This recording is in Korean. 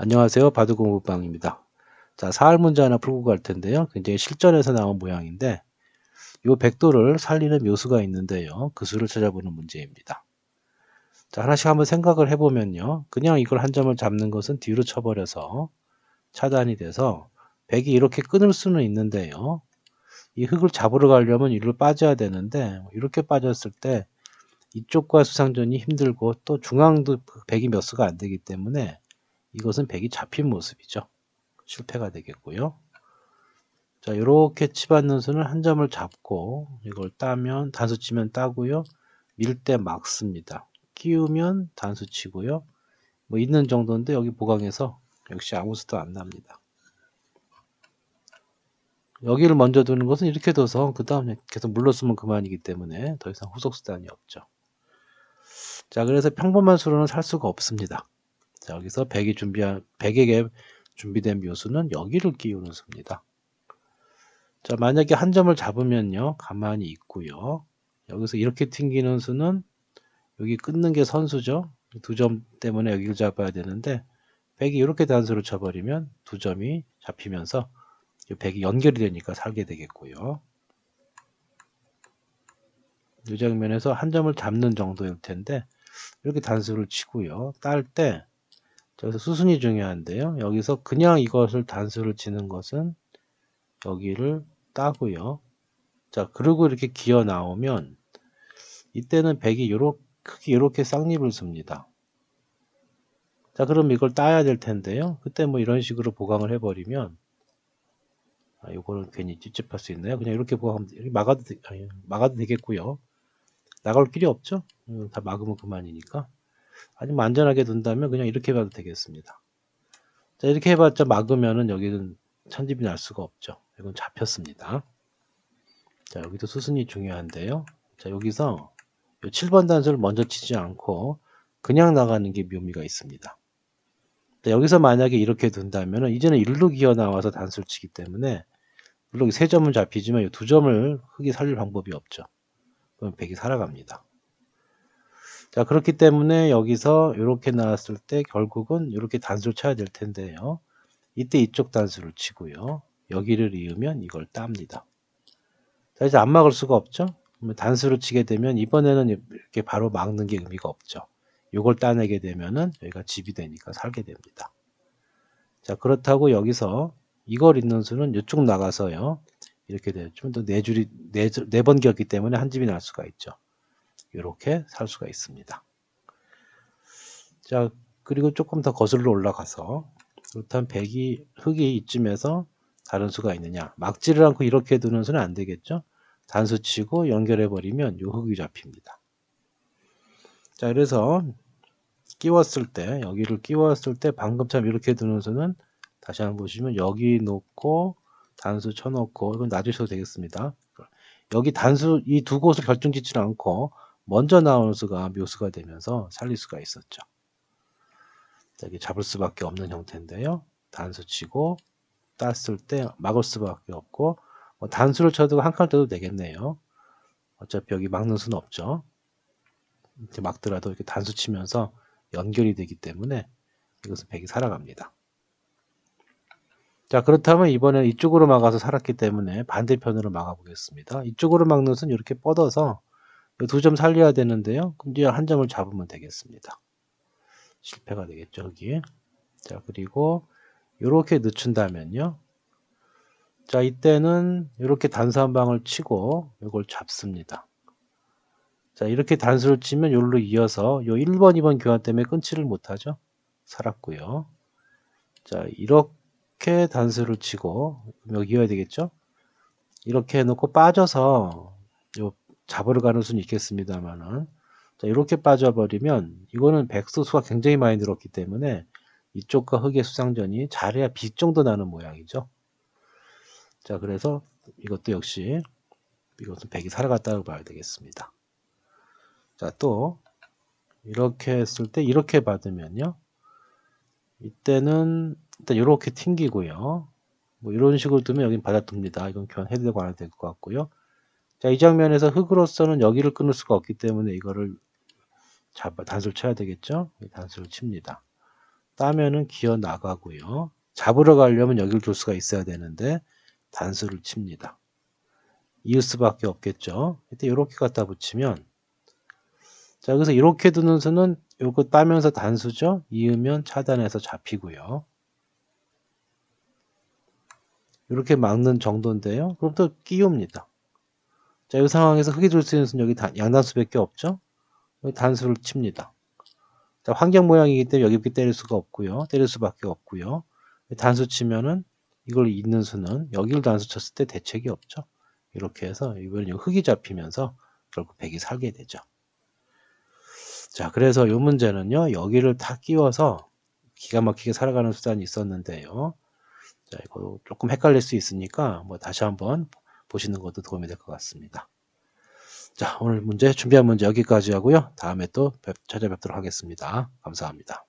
안녕하세요. 바둑공부방입니다. 자, 사할 문제 하나 풀고 갈 텐데요. 굉장히 실전에서 나온 모양인데 이 백도를 살리는 묘수가 있는데요. 그 수를 찾아보는 문제입니다. 자, 하나씩 한번 생각을 해보면요. 그냥 이걸 한 점을 잡는 것은 뒤로 쳐버려서 차단이 돼서 백이 이렇게 끊을 수는 있는데요. 이 흙을 잡으러 가려면 이리로 빠져야 되는데 이렇게 빠졌을 때 이쪽과 수상전이 힘들고 또 중앙도 백이 몇 수가 안 되기 때문에 이것은 백이 잡힌 모습이죠. 실패가 되겠고요. 자, 이렇게 치받는 수는 한 점을 잡고 이걸 따면 단수 치면 따고요. 밀 때 막습니다. 끼우면 단수 치고요. 뭐 있는 정도인데 여기 보강해서 역시 아무 수도 안 납니다. 여기를 먼저 두는 것은 이렇게 둬서 그 다음에 계속 물러쓰면 그만이기 때문에 더 이상 후속 수단이 없죠. 자, 그래서 평범한 수로는 살 수가 없습니다. 자, 여기서 100이 준비한 100에게 준비된 묘수는 여기를 끼우는 수입니다. 자, 만약에 한 점을 잡으면요. 가만히 있고요. 여기서 이렇게 튕기는 수는 여기 끊는 게 선수죠. 두 점 때문에 여기를 잡아야 되는데 100이 이렇게 단수를 쳐버리면 두 점이 잡히면서 100이 연결이 되니까 살게 되겠고요. 이 장면에서 한 점을 잡는 정도일 텐데 이렇게 단수를 치고요. 딸 때 그래서 수순이 중요한데요. 여기서 그냥 이것을 단수를 치는 것은 여기를 따고요. 자, 그리고 이렇게 기어 나오면 이때는 백이 요렇게 크게 이렇게 쌍립을 씁니다. 자, 그럼 이걸 따야 될 텐데요. 그때 뭐 이런 식으로 보강을 해버리면 아, 요거는 괜히 찝찝할 수 있나요? 그냥 이렇게 보강하면 막아도, 되, 아니, 막아도 되겠고요. 나갈 길이 없죠? 음, 다 막으면 그만이니까. 아니면 안전하게 둔다면 그냥 이렇게 해봐도 되겠습니다. 자, 이렇게 해봤자 막으면은 여기는 천집이 날 수가 없죠. 이건 잡혔습니다. 자, 여기도 수순이 중요한데요. 자, 여기서 7번 단수를 먼저 치지 않고 그냥 나가는 게 묘미가 있습니다. 자, 여기서 만약에 이렇게 둔다면 이제는 일로 기어 나와서 단수를 치기 때문에 물론 세 점은 잡히지만 이 두 점을 흙이 살릴 방법이 없죠. 그럼 백이 살아갑니다. 자, 그렇기 때문에 여기서 이렇게 나왔을 때 결국은 이렇게 단수를 쳐야 될 텐데요. 이때 이쪽 단수를 치고요. 여기를 이으면 이걸 땁니다. 자, 이제 안 막을 수가 없죠? 단수를 치게 되면 이번에는 이렇게 바로 막는 게 의미가 없죠. 이걸 따내게 되면은 여기가 집이 되니까 살게 됩니다. 자, 그렇다고 여기서 이걸 있는 수는 이쪽 나가서요. 이렇게 돼요. 좀더 네 줄이, 네, 네번 기었기 때문에 한 집이 날 수가 있죠. 이렇게 살 수가 있습니다. 자, 그리고 조금 더 거슬러 올라가서 그렇다면 백이 흙이 이쯤에서 다른 수가 있느냐? 막지를 않고 이렇게 두는 수는 안 되겠죠? 단수 치고 연결해 버리면 요 흙이 잡힙니다. 자 그래서 끼웠을 때 여기를 끼웠을 때 방금처럼 이렇게 두는 수는 다시 한번 보시면 여기 놓고 단수 쳐놓고 이건 놔주셔도 되겠습니다. 여기 단수 이 두 곳을 결정짓지 않고 먼저 나오는 수가 묘수가 되면서 살릴 수가 있었죠. 여기 잡을 수밖에 없는 형태인데요. 단수 치고 땄을 때 막을 수밖에 없고 뭐 단수를 쳐도 한칸 떠도 되겠네요. 어차피 여기 막는 수는 없죠. 이렇게 막더라도 이렇게 단수 치면서 연결이 되기 때문에 이것은 백이 살아갑니다. 자 그렇다면 이번에 이쪽으로 막아서 살았기 때문에 반대편으로 막아보겠습니다. 이쪽으로 막는 수는 이렇게 뻗어서 두 점 살려야 되는데요. 이제 한 점을 잡으면 되겠습니다. 실패가 되겠죠, 여기. 자, 그리고 이렇게 늦춘다면요. 자, 이때는 이렇게 단수 한 방을 치고 이걸 잡습니다. 자, 이렇게 단수를 치면 여기로 이어서 요 1번, 2번 교환 때문에 끊지를 못하죠. 살았고요. 자, 이렇게 단수를 치고 여기 이어야 되겠죠. 이렇게 해놓고 빠져서 요 잡으러 가는 수는 있겠습니다만은 자, 이렇게 빠져버리면 이거는 백소수가 굉장히 많이 늘었기 때문에 이쪽과 흙의 수상전이 잘해야 비 정도 나는 모양이죠. 자 그래서 이것도 역시 이것은 백이 살아갔다고 봐야 되겠습니다. 자 또 이렇게 했을 때 이렇게 받으면요. 이때는 일단 이렇게 튕기고요. 뭐 이런 식으로 두면 여긴 받아둡니다. 이건 교환해도 되고 안 해도 될 것 같고요. 자, 이 장면에서 흙으로서는 여기를 끊을 수가 없기 때문에 이거를 잡아 단수를 쳐야 되겠죠? 단수를 칩니다. 따면은 기어 나가고요. 잡으러 가려면 여기를 줄 수가 있어야 되는데 단수를 칩니다. 이을 수밖에 없겠죠. 이때 이렇게 갖다 붙이면 자 여기서 이렇게 두는 수는 요거 따면서 단수죠. 이으면 차단해서 잡히고요. 이렇게 막는 정도인데요. 그럼 또 끼웁니다. 자, 이 상황에서 흙이 줄 수 있는 수는 여기 양단수밖에 없죠. 여기 단수를 칩니다. 자, 환경 모양이기 때문에 여기 이렇게 때릴 수가 없고요. 때릴 수밖에 없고요. 단수 치면은 이걸 있는 수는 여기를 단수 쳤을 때 대책이 없죠. 이렇게 해서 이번에 흙이 잡히면서 결국 백이 살게 되죠. 자, 그래서 이 문제는요, 여기를 다 끼워서 기가 막히게 살아가는 수단이 있었는데요. 자, 이거 조금 헷갈릴 수 있으니까 뭐 다시 한번 보시는 것도 도움이 될 것 같습니다. 자, 오늘 문제 준비한 문제 여기까지 하고요. 다음에 또 찾아뵙도록 하겠습니다. 감사합니다.